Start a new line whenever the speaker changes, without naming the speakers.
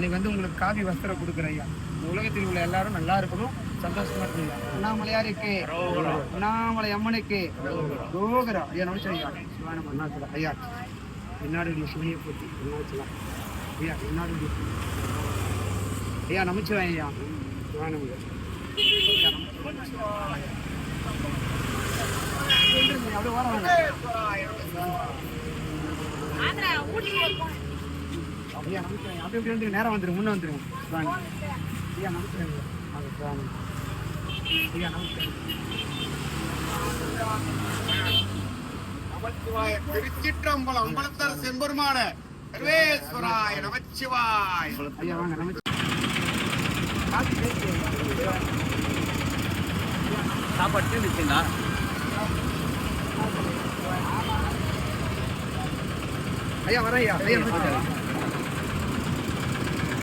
இன்னைக்கு வந்து உங்களுக்கு காவி வஸ்திரம் கொடுக்குறேன் ஐயா இந்த உலகத்தில் உள்ள எல்லாரும் நல்லா இருக்கணும் சந்தோஷமா இருக்கணும் ஐயா. அண்ணாமலையாருக்கு அண்ணாமலை அம்மனுக்கு. ரோகரா ஐயா நமச்சம் ஐயா சிவான அண்ணாச்சலா ஐயா என்னாடுடைய சுமையை போட்டி அண்ணாச்சலா ஐயா என்னாடுடைய ஐயா நமச்சிவாய் ஐயா. சிவானம். அப்படியே ஓரம் வாங்க. ஐயா நமச்சிவாய் அப்படி நேரம் வந்துருங்க முன்ன வந்துருங்க. ஐயா நமச்சிவாய் ஐயா வாங்க, ஐயா நமச்சிவாய்
நமச்சிவாய திருச்சிற்றம்பலம் அம்பலத்தர் செம்பெருமான சர்வேஸ்வராய நமச்சிவாய்.
ஐயா வாங்க நமச்சி காசு பேசி
சாப்பாடு தீர்ந்துச்சுங்களா?
ஐயா வரேன் ஐயா. ஐயா நமச்சிவாய்